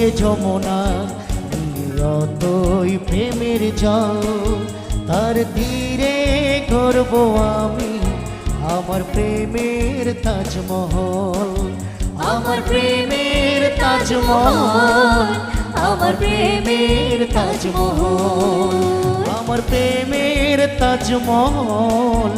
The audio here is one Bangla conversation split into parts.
বইছে যমুনা অতই প্রেমের জল। তার তীরে করব আমি, আমার প্রেমের তাজমহল। আমার প্রেমের তাজমহল, আমার প্রেমের তাজমহল। আমার প্রেমের তাজমহল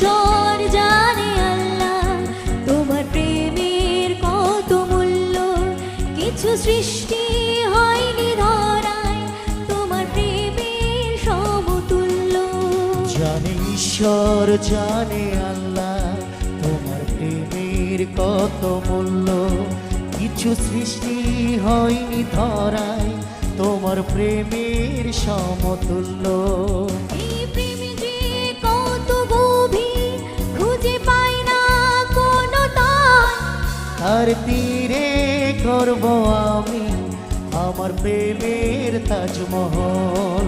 ঈশ্বর জানে আল্লাহ তোমার প্রেমের কত মূল্য। কিছু সৃষ্টি হয়নি ধরায় তোমার প্রেমের সমতুল্য। জানে ঈশ্বর জানে আল্লাহ তোমার প্রেমের কত মূল্য। কিছু সৃষ্টি হয়নি ধরায় তোমার প্রেমের সমতুল্য। এই প্রেম তার তীরে করব আমি আমার প্রেমের তাজমহল।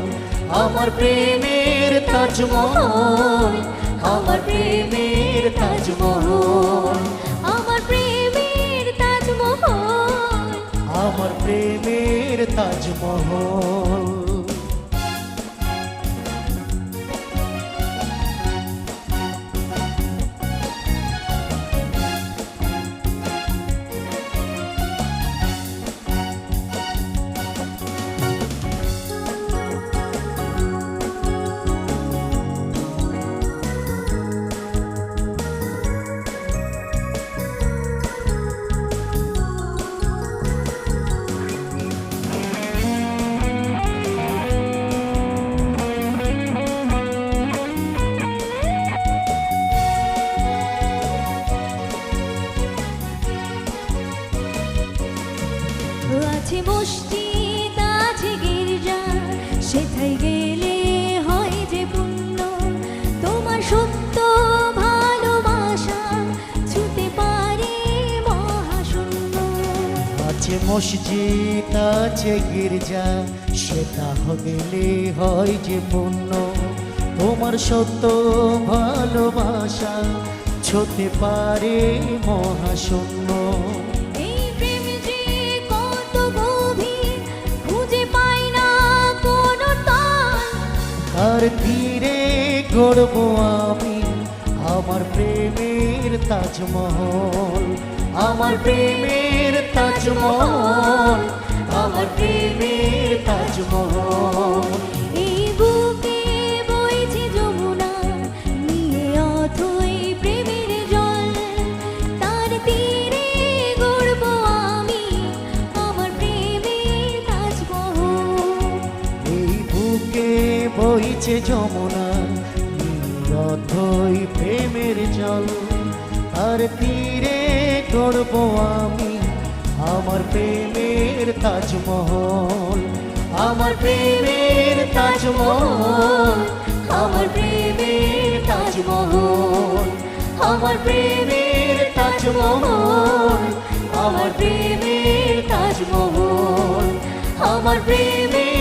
আমার প্রেমের তাজমহল। আমার প্রেমের তাজমহল। আমার প্রেমের তাজমহল। আমার প্রেমের তাজমহল। সেথায় গেলে হয় যে পুণ্য। তোমার সত্য ভালোবাসা ছুতে পারে মহাশূন্য। আছে মসজিদ, আছে গির্জা, সেটা গেলে হয় যে পুণ্য। তোমার সত্য ভালোবাসা ছতে পারে মহাশূন্য। তার তীরে গড়ব আমি আমার প্রেমের তাজমহল আমার প্রেমের তাজমহল আমার প্রেমের তাজমহল। বইছে যমুনা প্রেমের জল। আর তীরে গড়ব আমি আমার প্রেমের তাজমহল, আমার প্রেমের তাজমহল, আমার প্রেমের তাজমহল, আমার প্রেমের তাজমহল, আমার প্রেমের তাজমহল, আমার প্রেমের